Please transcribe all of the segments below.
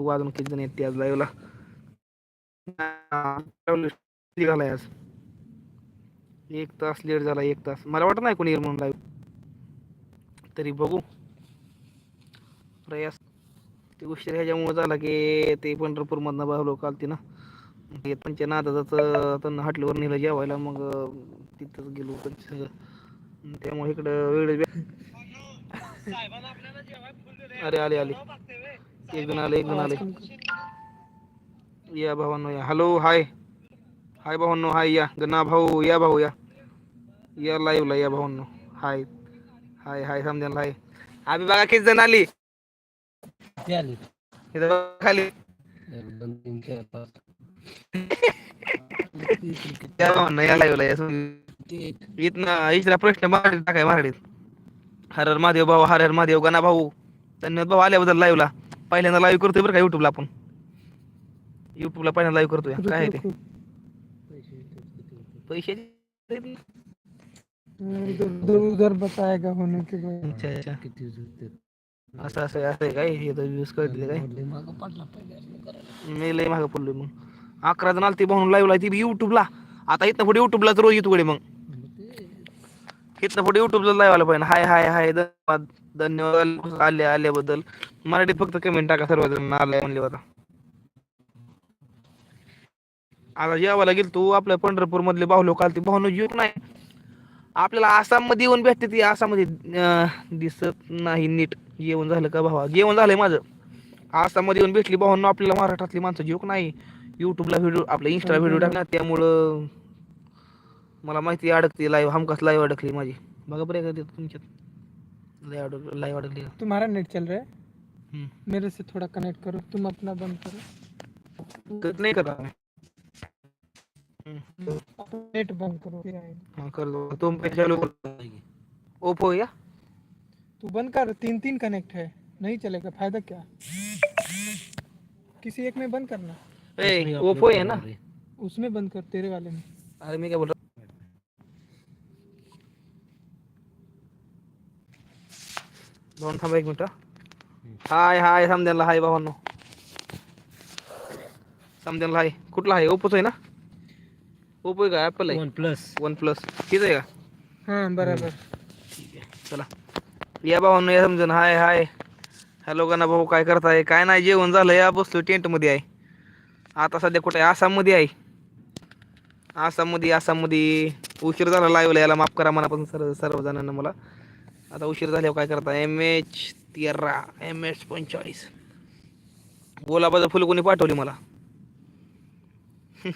बघू अजून किती जण येते आज लाईव्हला झालाय आज. एक तास लेट झाला एक तास. मला वाटत नाही कोणी येईल म्हणून लाईव्ह तरी बघू. प्रयास. ते उशीर ह्याच्यामुळे झाला की ते पंढरपूरमधनं भाव लोक आलते ना त्यांच्या नादाच त्यांना हटलीवर नेलं जेवायला मग तिथंच गेलो त्यांच्या संग. मग त्यामुळे इकडं वेळ अरे आले आले. एक जण आले एक जण आले. या भावांनो या. हॅलो हाय हाय भावांनो हाय या. गणा भाऊ या भाऊ या. या लाईव्हला या भावांनो. हाय हाय हाय समजायला हाय आम्ही बघा किती जण आली. खाली. या भावांनो या लाईव्हला या इथनं इथला प्रश्न मराठीत टाकाय मराठीत हर हर महादेव भाऊ हर हर महादेव गणा भाऊ. धन्यवाद भाऊ आल्याबद्दल लाईव्हला पहिल्यांदा लाईव्ह करतोय बरं का युट्यूबला आपण. युट्यूबला पहिल्यांदा लाईव्ह करतोय. काय आहे ते? पैसे उधर बताएगा होने के बाद अच्छा अच्छा. किती असं असं असं आहे काय? हे तर यूज काय? लय मी लय मागं पडलोय मग. अकरा जण आलती म्हणून लाईव्ह ती युट्यूबला आता इथं पुढे युट्यूबला रोज येतो कडे मग. इथं पुढे युट्यूबला लाईव्ह आलं पाहिजे. हाय हाय हाय धन्यवाद धन्यवाद आले आल्याबद्दल. मराठीत फक्त कमेंट टाका सर्वजण आले म्हणले होता आता जेवायला गेलो तू आपल्या पंढरपूर मधले बाहुलो काल ते भाऊ जीव नाही. आपल्याला आसाममध्ये येऊन भेटते ती आसाममध्ये दिसत नाही नीट. जेवण झालं का भावा? जेवण झालंय माझं. आसाममध्ये येऊन भेटली भावांनो आपल्याला महाराष्ट्रातली माणसं जीवक नाही? युट्यूबला व्हिडिओ आपल्या इंस्टा व्हिडिओ टाकणार त्यामुळं मला माहिती अडकते लाईव्ह हमखास लाईव्ह अडकली माझी. बघा बरं का तुमच्यात. लाईव्ह अडक लाईव्ह अडकली. तुम्हारा नेट चल रहा है हम्म. मेरे से थोड़ा कनेक्ट करो. तुम अपना बंद करो. कट नाही करत आम्ही. हम्म. नेट बंद करो. हा, कर दो. तुम पे चालू कर ओप्पो या? तू बंद कर. तीन तीन कनेक्ट है. नहीं चलेगा. फ़ायदा क्या? किसी एक में बंद करना. ए ओप्पो आहे ना? उसमें बंद कर. तेरे वाले में. अरे मी काय बोलतो दोन थांबा एक मिनिट. हाय हाय समद्यांना हाय भावांनो. समद्यांना हाय. कुठला आहे ओप्पोच आहे ना? ओप्पो आहे का? ॲपल आहे. One plus one plus H आहे का? हाँ बराबर. ठीक आहे. चला. या भावांनो या समजून हाय हाय. हॅलो गणा भाऊ काय करताय? काय नाही जेवण झालं. या बसलो टेंटमध्ये आहे. आता सध्या कुठे? आहे आसाममध्ये आहे. आसाममध्ये आसाममध्ये. उशीर झाला लाईव्हला याला माफ करा मनापासून सर्व सर्वजणांना मला. आता उशीर झाल्यावर काय करता? एम एच तेरा एम एच पंचेचाळीस. गुलाबाचं फुल कोणी पाठवली मला?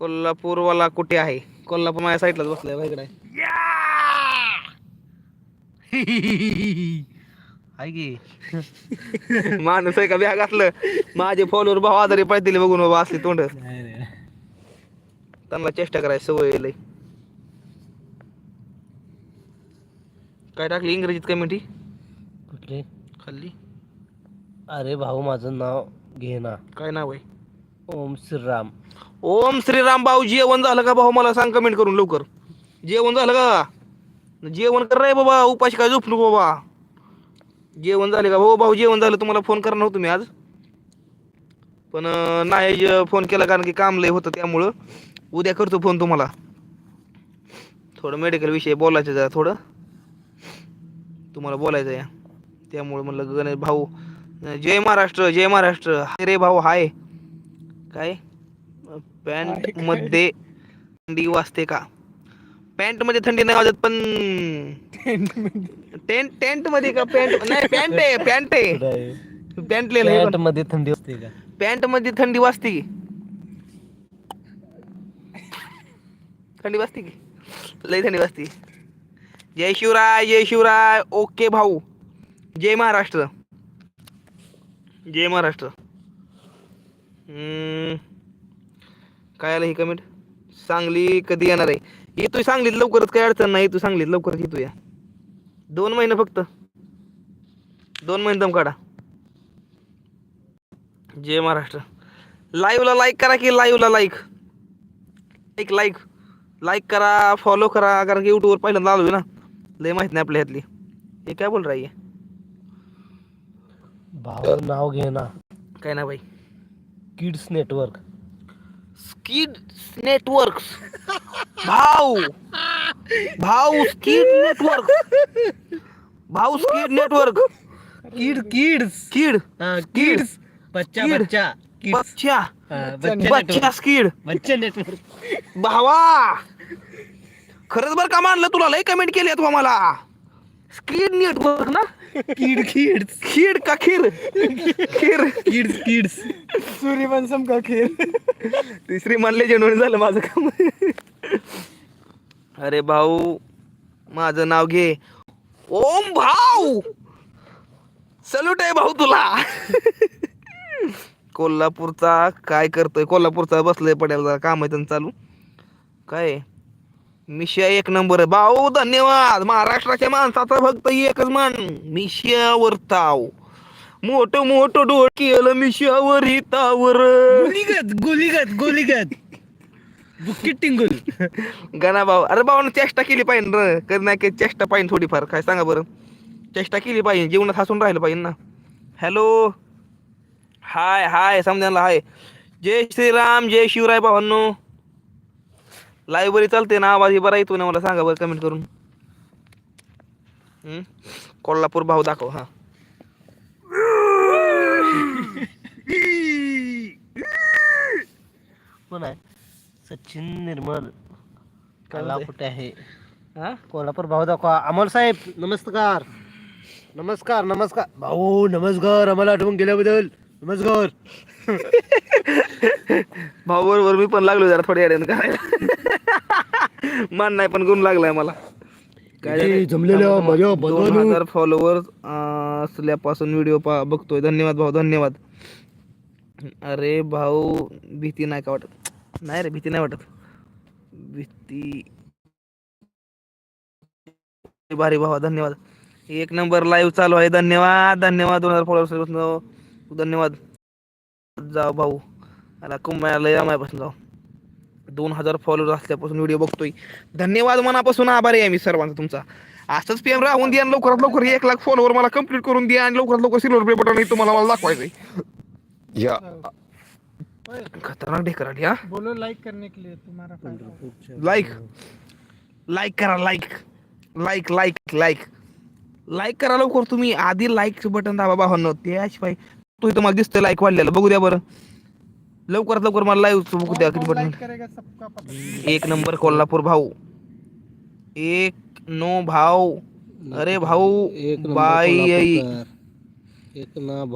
कोल्हापूरवाला कुठे आहे? कोल्हापूर माझ्या साईडलाच बसलाय बाईकडे आहे की. माणूस आहे का? बॅग असलं माझे फॉलोअर भाव आजारी पाहिजे बघून बाबा असले तोंड. त्यांना चेष्टा करायची सवय लय काय टाकली? इंग्रजीत कमेंटी कुठले? खाल्ली. अरे भाऊ माझं नाव घे ना काय नाव आहे? ओम श्रीराम. ओम श्रीराम भाऊ जेवण झालं का भाऊ? मला सांग कमेंट करून लवकर. जेवण झालं का? जेवण कर रे बाबा उपाशी काय झोप नको बाबा. जेवण झाले का हो भाऊ जेवण झालं तुम्हाला फोन करणार होतो मी आज. पण अं, नाही फोन केला कारण की काम लय होतं त्यामुळं. उद्या करतो फोन तुम्हाला. थोडं मेडिकल विषयी बोलायचं जरा थोडं. तुम्हाला बोलायचं आहे. त्यामुळं म्हणलं गणेश भाऊ जय महाराष्ट्र जय महाराष्ट्र. हाय रे भाऊ हाय. काय? पॅन्टमध्ये थंडी वाजते का? पॅन्टमध्ये थंडी नाही वाजत पण टेंट टेंटमध्ये का पॅन्ट? नाही पॅन्ट आहे पॅन्ट आहे. पॅन्ट लिहिलं पॅन्टमध्ये थंडी असते का? पॅन्टमध्ये थंडी वाजते की? थंडी वाजते की? लई थंडी वाजते. जय शिवराय जय शिवराय. ओके भाऊ. जय महाराष्ट्र. जय महाराष्ट्र. हम्म. काय आलं ही कमेंट सांगली कधी येणार आहे? येतोय सांगलीत लवकरच काही अडचण नाही. तू सांगलीत लवकरच येतो या दोन महिने फक्त. दोन महिने दम काढा. जय महाराष्ट्र. लाईव्हला लाईक करा की लाईव्हला लाईक लाईक लाईक लाईक करा फॉलो करा. कारण की यूट्यूबवर पहिल्यांदा आलो ना. लय माहीत नाही आपल्या ह्यातली. हे काय बोल राही भाऊ नाव घे ना. काय ना भाई किड्स नेटवर्क. स्किड नेटवर्क भाऊ. भाऊ स्किड नेटवर्क. भाऊ skid network. Kid kids. Kid. Kids. बच्चा Kid. बच्चा किड्स. बच्चा. हा, बच्चा स्किड. बच्चा नेटवर्क. भावा. खरंच बरं का मानलं तुला? लय कमेंट केली आहेत मला. स्किड नेटवर्क ना. किड किड्स खीड का खीर? खीर. किड्स किड्स सूर्यवंशम का खेळ तिसरी मानले जेणून झालं माझं काम. अरे भाऊ माझं नाव घे. ओम भाऊ! सल्यूट आहे भाऊ तुला. कोल्हापूरचा काय करतोय? कोल्हापूरचा बसलंय पडेल जरा काम आहे त्यांचं चालू. काय? मिशिया एक नंबर. भाऊ धन्यवाद. महाराष्ट्राच्या माणसाचा फक्त एकच मान मिशियावर ताव. मोठ मोठ डोळ केलं मिशियावर हितावर. गोलीगत गोलीगत गोलीगत. बुक्कीट टिंगल गाणा भाऊ. अरे भाऊ चेष्टा केली पाहिजे र कर नाही की चेष्टा पाहिजे थोडीफार. काय सांगा बरं? चेष्टा केली पाहिजे. जीवनात हसून राहिलं पाहिजे ना. हॅलो. Hi hi. समजायला हाय. जय श्रीराम जय शिवराय भावांनो. लाईव्ह चालते ना आवाज हे बरा येतो ना मला सांगा बरं कमेंट करून? कोल्हापूर भाऊ दाखव हा. कोण आहे? सचिन निर्मल. कला? कुठे आहे? हा? कोल्हापूर भाऊ दाखवा. अमोल साहेब नमस्कार. नमस्कार नमस्कार. भाऊ नमस्कार. आम्हाला आठवून गेल्याबद्दल. नमस्कार. भाऊ बरोबर मी पण लागलो जरा थोड्या अड्यानं करायला. मान नाही पण गुण लागलाय मला. इथे जमलेल्या माझ्या दोन बंधवांनो. हजार फॉलोअर असल्यापासून व्हिडिओ पा बघतोय. धन्यवाद भाऊ धन्यवाद. अरे भाऊ भीती नाही का वाटत? नाही रे भीती नाही वाटत. भीती. भारी भावा धन्यवाद. एक नंबर लाईव्ह चालू आहे. धन्यवाद धन्यवाद. दोन हजार फॉलोअर्स धन्यवाद. जाऊ भाऊ. आला कुंभाला मायापासून जाऊ. दोन हजार फॉलोअर असल्यापासून व्हिडिओ बघतोय. धन्यवाद मनापासून आभारी आहे मी सर्वांचा तुमचा. असंच पीएम राहून द्या आणि लवकरात लवकर एक लाख फॉलोअर मला कंप्लीट करून द्या आणि लवकरात लवकर सिल्वर प्ले बटन तुम्हाला मला दाखवायचंय. या. खतरनाक ढेकर हा. बोलो लाइक करने के लिए तुम्हारा फायदा लाईक लाईक करा like like like like like करा लवकर तुम्ही. आधी लाईकचं बटन दाबा भावांनो. त्याशिवाय तो तुम्हाला दिसतोय लाईक वाढलेलं. बघू द्या बरं. लवकरात लवकर मला लाईव्ह द्या किती सबका पता एक नंबर कोल्हापूर भाऊ. एक नो भाऊ. अरे भाऊ बाई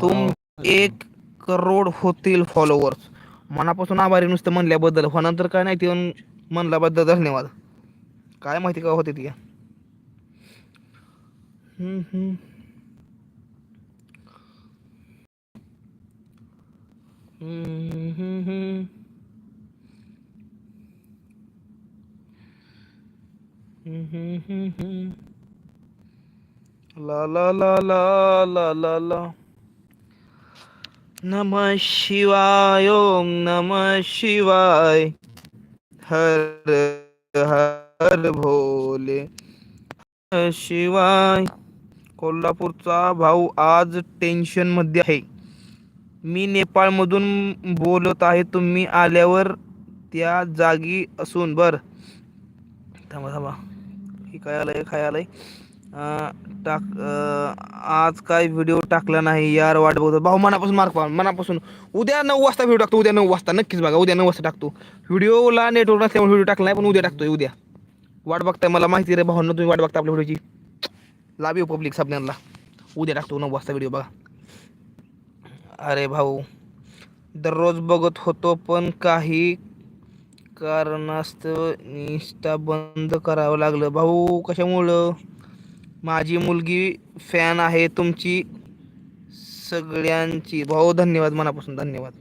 तुम एक करोड होतील फॉलोअर्स मनापासून आभारी नुसतं म्हणल्याबद्दल. हो नंतर काय नाही ते म्हणल्याबद्दल धन्यवाद. काय माहिती का होते ती? ला ला ला ला ला ला ला नमः शिवाय ओम नमः शिवाय हर हर भोले शिवाय कोल्हापूरचा भाऊ आज टेन्शनमध्ये आहे. मी नेपाळमधून बोलत आहे तुम्ही आल्यावर त्या जागी असून. बर. थांबा थांबा. हे काय आलंय काय आलंय? टाक आज काय व्हिडिओ टाकला नाही यार वाट बघतो भाऊ मनापासून मार्क पाहा मनापासून. उद्या नऊ वाजता व्हिडिओ टाकतो उद्या नऊ वाजता. नक्कीच बघा उद्या नऊ वाजता टाकतो. व्हिडिओला नेटवर्क नसल्यामुळे व्हिडिओ टाकला नाही पण उद्या टाकतोय उद्या. वाट बघताय मला माहिती रे भावांना तुम्ही वाट बघता आपल्या व्हिडिओची लाभ पब्लिक सगळ्यांना उद्या टाकतो नऊ वाजता व्हिडिओ बघा. अरे भाऊ दररोज बघत होतो पण काही कारणास्तव इंस्टा बंद करावं लागलं. भाऊ कशामुळं? माझी मुलगी फॅन आहे तुमची सगळ्यांची. भाऊ धन्यवाद मनापासून धन्यवाद.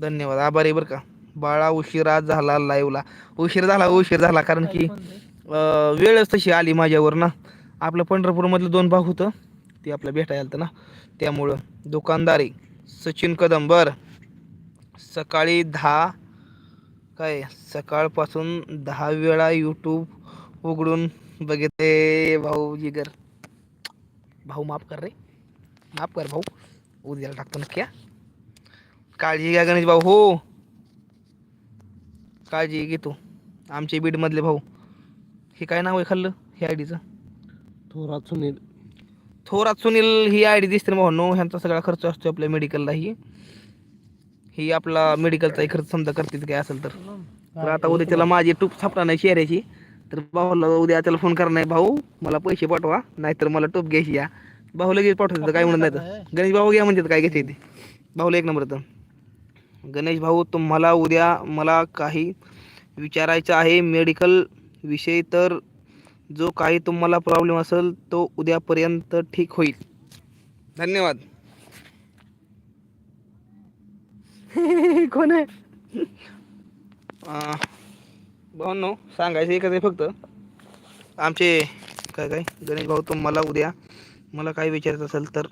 धन्यवाद. आभारी बरं का. बाळा उशिरा झाला लाईव्हला उशीर झाला उशीर झाला. कारण की वेळच तशी आली माझ्यावर ना. आपलं पंढरपूरमधलं दोन भाग होतं. ते आपलं भेटायला ना. त्यामुळं दुकानदारी सचिन कदंबर. सकाळी दहा काय सकाळपासून दहा वेळा यूट्यूब उघडून बघितले भाऊ जिगर. भाऊ माफ कर रे. माफ कर भाऊ. उद्याला टाकतो नक्की काळजी घ्या गणेश भाऊ हो. काळजी घे तू. आमचे बीडमधले भाऊ. हे काय नाव आहे खाल्लं? हे आयडीचं थोरात सुनील. थोरात सुनील ही आय डी दिसते ना भाऊ ह्यांचा सगळा खर्च असतो आपल्या मेडिकललाही ही. आपला मेडिकलचाही खर्च समजा करतील काय असेल तर. तर आता उद्या त्याला माझी टूप सापडा नाही शेऱ्याची. तर भाऊला उद्या त्याला फोन करणार नाही भाऊ. मला पैसे पाठवा. नाहीतर मला टूप घ्यायची या. भाऊ लगेच पाठवते काय म्हणत नाही तर. गणेश भाऊ घ्या म्हणजे काय घेते ते. भाऊला एक नंबर तर. गणेश भाऊ तुम्हाला उद्या मला काही विचारायचं आहे मेडिकल विषयी तर जो काही तुम्हाला प्रॉब्लेम असेल तो उद्यापर्यंत ठीक होईल. धन्यवाद. कोण आहे? भाऊ सांगायचं एकच आहे फक्त. आमचे काय काय? गणेश भाऊ तुम्हाला उद्या मला काही विचारायचं असेल तर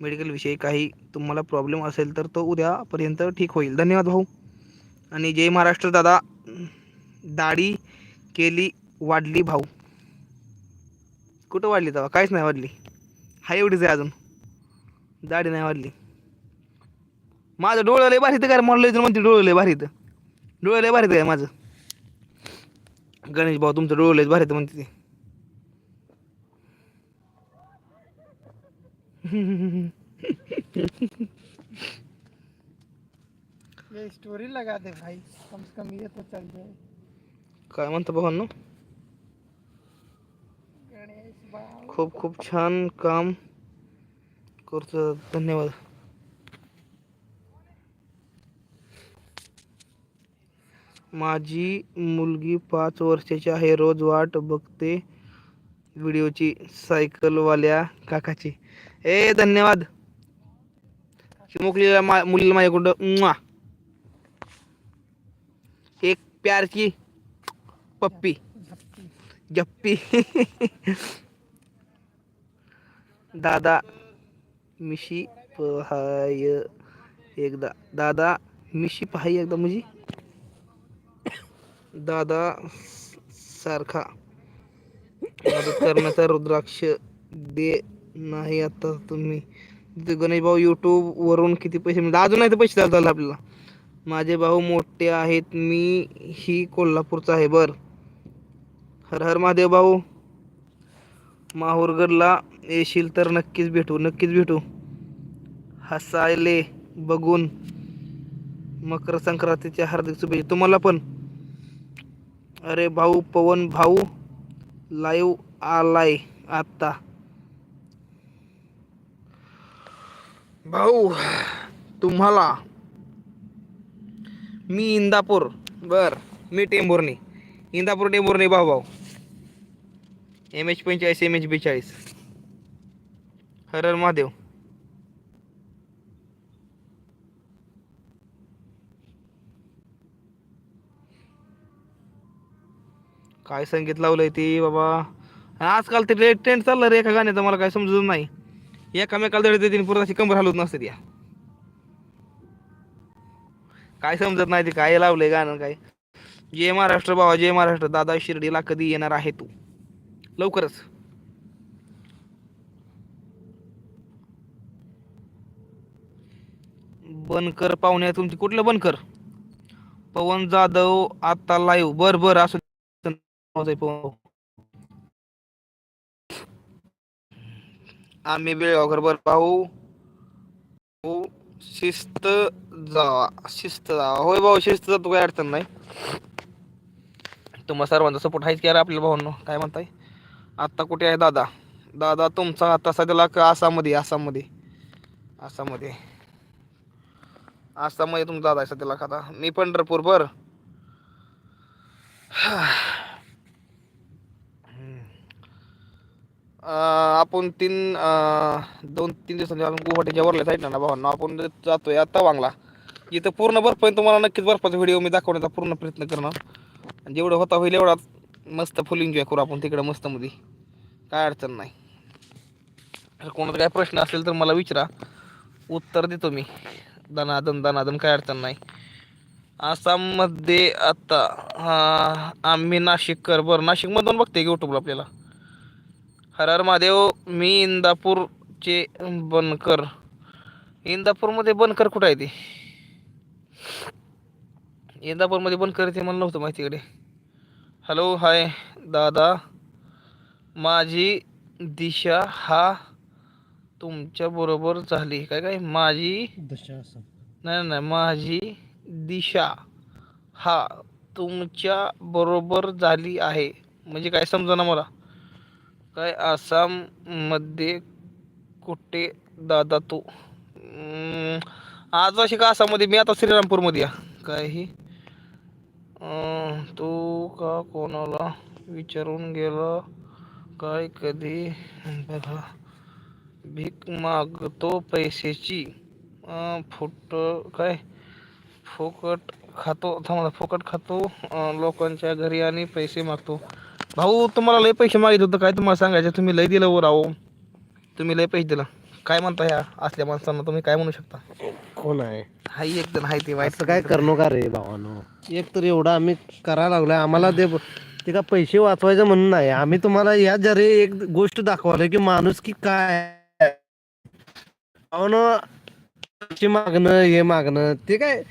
मेडिकल विषयी काही तुम्हाला प्रॉब्लेम असेल तर तो उद्यापर्यंत ठीक होईल. धन्यवाद भाऊ. आणि जय महाराष्ट्र दादा. दाढी केली वाढली भाऊ. कुठं वाढली तेव्हा काहीच नाही वाढली. हा एवढीच आहे अजून. दाढी नाही वाढली. माझं डोळं लय भारी काय मला लय म्हणते डोळं लय भारी डोळं लय भारी आहे माझं. गणेश भाऊ तुमचं डोळं लय भारी म्हणते ते. स्टोरी लगा दे भाई. कम से कम ये तो चल जाए काय म्हणतो भाऊ खूप खूप छान काम करतो. धन्यवाद. माझी मुलगी पाच वर्षाची आहे. रोज वाट बघते व्हिडिओची. सायकलवाल्या काकाची. ए धन्यवाद. चिमुकली मा मुलीला माझ्याकडं. एक प्यारची पप्पी. जप्पी. दादा मिशी पहाय एकदा. दादा मिशी पहाय एकदा म्हणजे दादा सारखा. मदत करण्याचा रुद्राक्ष दे नाही आता तुम्ही. तिथे गणेश भाऊ युट्यूब वरून किती पैसे मिळतात? अजून नाही तर पैसे झाला आपल्याला. माझे भाऊ मोठे आहेत. मी ही कोल्हापूरचा आहे. बर. हर हर महादेव भाऊ. माहूरगडला येशील तर नक्कीच भेटू नक्कीच भेटू. हसायले बघून मकर संक्रांतीच्या हार्दिक शुभेच्छा. तुम्हाला पण. अरे भाऊ पवन भाऊ लाईव्ह आलाय आत्ता भाऊ तुम्हाला. मी इंदापूर. बर मी टेंभुर्णी. इंदापूर टेंभुर्णी भाऊ भाऊ. एम एच पंचेचाळीस एम एच बेचाळीस. हर हर महादेव. काय संगीत लावलंय ते बाबा. आजकाल ते ट्रेंड चाललं रे एका गाण्याचं मला काय समजत नाही. एकामेकाला दडते तिने पूर्ण अशी कंबर हलवत नसते त्या काय समजत नाही ते काय लावलंय गाणं काय. जय महाराष्ट्र बाबा जय महाराष्ट्र दादा शिर्डीला कधी येणार आहे तू. लवकरच. बनकर पाहुणे तुमची कुठलं बनकर? पवन जाधव आता लाईव्ह बर बर असं आम्ही बेळगावकर बर पाहू हो शिस्त जावा. शिस्त जावा. होय भाऊ शिस्त जातो काही अडचण नाही. तुम्हा सर्वांचा सपोर्ट आहेच की अरे आपल्या भाऊ काय म्हणताय? आत्ता कुठे आहे दादा? दादा तुमचा आता सध्याला का आसाममध्ये आसाममध्ये? आसाममध्ये. आसाममध्ये तुमचा दादा आहे सध्याला खाता. मी पंढरपूर बर. आपण तीन दोन तीन दिवसांनी आपण गुवाहाटीच्या वरल्या साईडला ना भावांना. आपण जातोय आता वांगला. इथं पूर्ण बर्फ तुम्हाला नक्कीच बर्फाचा व्हिडिओ मी दाखवण्याचा पूर्ण प्रयत्न करणार. आणि जेवढं होता होईल एवढा मस्त फुल एन्जॉय करू आपण तिकडं मस्त मध्ये. काय अडचण नाही. जर कोणाचा काय प्रश्न असेल तर मला विचारा. उत्तर देतो मी. दनादन दनादन काय अडचण नाही. आसाममध्ये आता हा आम्ही नाशिककर बरं नाशिकमधून बघते युट्यूबला आपल्याला. हर हर महादेव मी इंदापूरचे बनकर. इंदापूरमध्ये बनकर कुठं आहे ते? इंदापूरमध्ये बनकर ते मला नव्हतं माहितीकडे हॅलो हाय दादा. माझी दिशा हा तुमच्या बरोबर झाली. काय काय? माझी दशा नाही नाही, माझी दिशा हा तुमच्या बरोबर झाली आहे. म्हणजे काय समजा ना मला? काय आसाममध्ये कुठे दादा तू? आज अशी का आसाममध्ये? मी आता श्रीरामपूरमध्ये या. काय ही? तू का कोणाला विचारून गेला? काय कधी? बघा. भीक मागतो पैशाची. फुट काय? फुकट खातो. थांबा फुकट खातो. लोकांच्या घरी आणि पैसे मागतो. भाऊ तुम्हाला लय पैसे मागितले होतं. काय तुम्हाला सांगायचं? तुम्ही लय दिलं वर आहो तुम्ही लय पैसे दिलं. काय म्हणता ह्या असल्या माणसांना? तुम्ही काय म्हणू शकता? कोण आहे? हाय एक जण हाय ते वाईट काय करणं का रे भावानो? एक तर एवढं आम्ही करायला लागलोय. आम्हाला ते ते का पैसे वाचवायचं म्हणून नाही. आम्ही तुम्हाला या जरी एक गोष्ट दाखवलं की माणूस की काय आहे. भावानो मागणं हे मागणं ते काय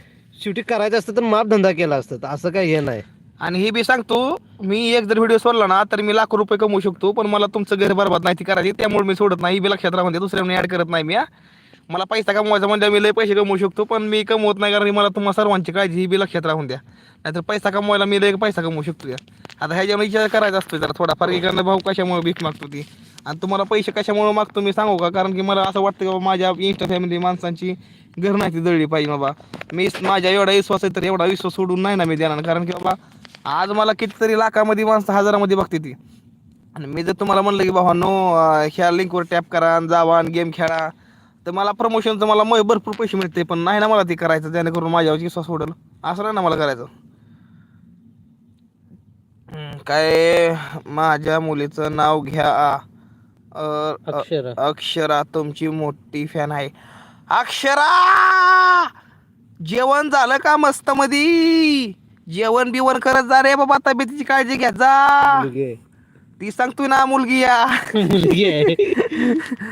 शेवटी करायचं असतं तर माप धंदा केला असतं. असं काय हे नाही. आणि हे बी सांगतो मी एक जर व्हिडिओ सोडला ना तर मी लाखो रुपये कमवू शकतो पण मला तुमचं घर बरबाद नाही ती करायची त्यामुळे मी सोडत नाही बी लक्षात राहून द्या दुसऱ्याने ऍड करत नाही मी मला पैसा कमवायचा म्हणजे मी लय पैसे कमवू शकतो पण मी कमवत नाही कारण मला तुम्हाला सर्वांची काळजी ही बी लक्षात राहून द्या. नाहीतर पैसा कमवायला मी लय पैसा कमवू शकतो या. आता ह्याच्यामुळे विचार करायचा असतो जरा थोडाफार इकडनं भाऊ कशामुळे भीक मागतो ती? आणि तुम्हाला पैसे कशामुळे मागतो मी सांगू का? कारण की मला असं वाटतं की बाबा माझ्या इंस्टा फॅमिली माणसांची घर नाही ती दळली पाहिजे बाबा. मी माझ्या एवढा विश्वास आहे तर एवढा विश्वास सोडून नाही ना मी देणार. कारण की बाबा आज मला कितीतरी लाखामध्ये माणसं हजारामध्ये बघते ती. आणि मी जर तुम्हाला म्हणलं की बाबा नो ह्या लिंकवर टॅप करा जावा आणि गेम खेळा. तर मला प्रमोशनचं मला म- भरपूर पैसे मिळते पण नाही ना मला ते करायचं जेणेकरून माझ्यावर विश्वास सोडल. असं नाही ना मला करायचं. काय माझ्या मुलीचं नाव घ्या. अ, अक्षर. अक्षरा तुमची मोठी फॅन आहे. अक्षरा! जेवण झालं का मस्त मधी जेवण बिवण करत जा रे बाबा तब्येतीची काळजी घ्या जा. मुलगी आहे. ती सांगतोय ना मुलगी या. मुलगी आहे.